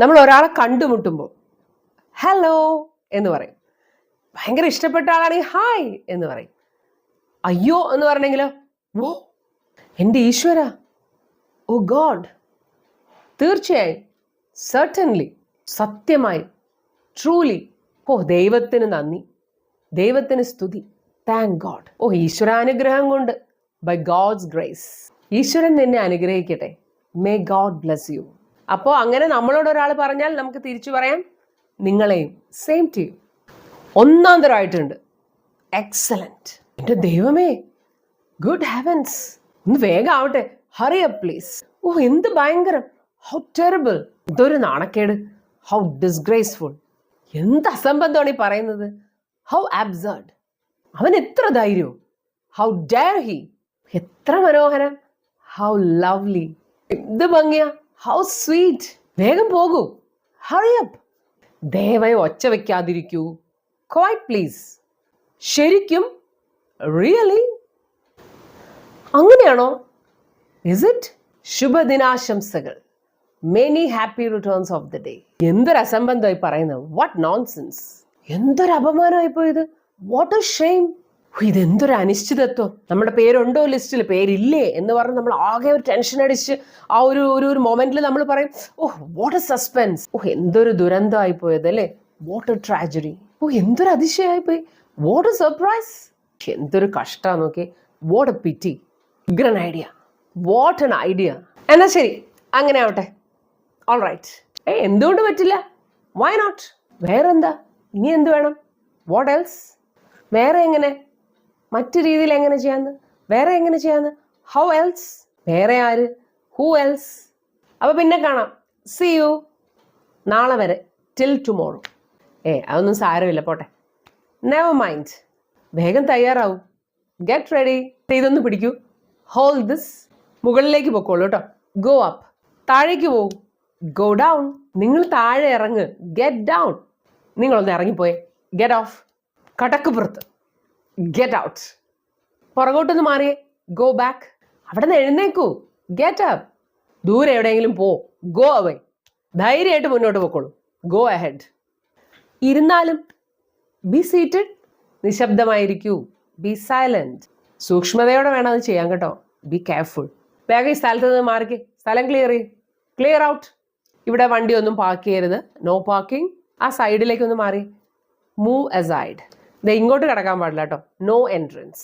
നമ്മൾ ഒരാളെ കണ്ടുമുട്ടുമ്പോൾ ഹലോ എന്ന് പറയും. ഭയങ്കര ഇഷ്ടപ്പെട്ട ആളാണെങ്കിൽ ഹായ് എന്ന് പറയും. അയ്യോ എന്ന് പറഞ്ഞെങ്കിലോ ഓ എന്റെ ഈശ്വര. ഓ ഗോഡ് തീർച്ചയായും സർട്ടൻലി സത്യമായി ട്രൂലി ഓ ദൈവത്തിന് നന്ദി. ദൈവത്തിന് സ്തുതി. താങ്ക് ഗോഡ് ഓ ഈശ്വരാനുഗ്രഹം കൊണ്ട് ബൈ ഗോഡ്സ് ഗ്രേസ് ഈശ്വരൻ നിന്നെ അനുഗ്രഹിക്കട്ടെ. മേ ഗോഡ് ബ്ലസ് യു അപ്പോൾ അങ്ങനെ നമ്മളോട് ഒരാൾ പറഞ്ഞാൽ നമുക്ക് തിരിച്ചു പറയാം. നിങ്ങളെയും സെയിം ടീം യു ഒന്നാം തരമായിട്ടുണ്ട് എക്സലന്റ് എന്റെ ദൈവമേ ഗുഡ് ഹെവൻസ് ഒന്ന് വേഗം ആവട്ടെ. ഹറി അപ്പ് പ്ലീസ് ഓ എന്ത് ഭയങ്കരം. ഹൗ ടെറിബിൾ ഇതൊരു നാണക്കേട്. ഹൗ ഡിസ്ഗ്രേസ്ഫുൾ എന്ത് അസംബന്ധമാണ് ഈ പറയുന്നത്? ഹൗ ആബ്സേർഡ് അവൻ എത്ര ധൈര്യവും. ഹൗ ഡയർ ഹി എത്ര മനോഹരം. ഹൗ ലവ്ലി എന്ത് ഭംഗിയ. ഹൗ സ്വീറ്റ് വേഗം പോകൂ. ഹറിയപ്പ് ദയവായി ഒച്ച വയ്ക്കാതിരിക്കൂ. ക്വൈറ്റ് പ്ലീസ് ശരിക്കും റിയലി അങ്ങനെയാണോ? Is it ശുഭദിനാശംസകൾ. Many happy returns of the day എന്തൊരു അസംബന്ധമായി പറയുന്നത്? വാട്ട് നോൺസെൻസ് എന്തൊരു അപമാനമായി പോയത് വാട്ട് എ ഷെയിം ഇതെന്തൊരു അനിശ്ചിതത്വം. നമ്മുടെ പേരുണ്ടോ ലിസ്റ്റിൽ? പേരില്ലേ എന്ന് പറഞ്ഞ് നമ്മൾ ആകെ ഒരു ടെൻഷൻ അടിച്ച് ആ ഒരു ഒരു ഒരു മൊമെന്റിൽ നമ്മൾ പറയും oh what a suspense oh എന്തൊരു ദുരന്തമായി പോയത് അല്ലേ? വാട്ട് എ ട്രാജഡി ഓ എന്തൊരു അതിശയമായി പോയി വാട്ട് എ സർപ്രൈസ് എന്തൊരു കഷ്ടാ നോക്കി വാട്ട് എ പിറ്റി ഉഗ്രൻ ഐഡിയ വാട്ട് എൻ ഐഡിയ എന്നാ ശരി അങ്ങനെ ആവട്ടെ. ഓൾ റൈറ്റ് ഏ എന്തുകൊണ്ട് പറ്റില്ല? വൈ നോട്ട് വേറെന്താ? ഇനി എന്ത് വേണം? വാട്ട് എൽസ് വേറെ എങ്ങനെ? മറ്റു രീതിയിൽ എങ്ങനെ ചെയ്യാന്ന്? വേറെ എങ്ങനെ ചെയ്യാന്ന്? ഹൗ എൽസ് വേറെ ആര്? ഹൂ എൽസ് അപ്പോൾ പിന്നെ കാണാം. സി യു നാളെ വരെ. ടിൽ ടുമോറോ ഏ അതൊന്നും സാരമില്ല. പോട്ടെ. നെവർ മൈൻഡ് വേഗം തയ്യാറാവും. ഗെറ്റ് റെഡി ഇതൊന്ന് പിടിക്കൂ. ഹോൾ ദിസ് മുകളിലേക്ക് പൊക്കോളൂ കേട്ടോ. ഗോ അപ്പ് താഴേക്ക് പോകും. ഗോ ഡൗൺ നിങ്ങൾ താഴെ ഇറങ്ങ്. ഗെറ്റ് ഡൗൺ നിങ്ങളൊന്ന് ഇറങ്ങിപ്പോയെ. ഗെറ്റ് ഓഫ് കടക്കുപുറത്ത് ഗെറ്റ് ഔട്ട് പുറകോട്ടൊന്ന് മാറിയേ ഗോ ബാക്ക് അവിടെ നിന്ന് എഴുന്നേക്കൂ. ഗെറ്റ് അപ്പ് ദൂരെ എവിടെയെങ്കിലും പോ. ഗോ അവേ ധൈര്യമായിട്ട് മുന്നോട്ട് പോക്കോളൂ. ഗോ അഹെഡ് ഇരുന്നാലും ബി സീറ്റഡ് നിശബ്ദമായിരിക്കൂ. ബി സൈലന്റ് സൂക്ഷ്മതയോടെ വേണം അത് ചെയ്യാൻ കേട്ടോ. ബി കെയർഫുൾ വേഗം ഈ സ്ഥലത്ത് നിന്ന് മാറിക്ക്. സ്ഥലം ക്ലിയർ ചെയ്യും. ക്ലിയർ ഔട്ട് ഇവിടെ വണ്ടി ഒന്നും പാർക്ക് ചെയ്യരുത്. നോ പാർക്കിംഗ് ആ സൈഡിലേക്ക് ഒന്ന് മാറി. മൂവ് അസൈഡ് ദേ ഇങ്ങോട്ട് കിടക്കാൻ പാടില്ല കേട്ടോ. No entrance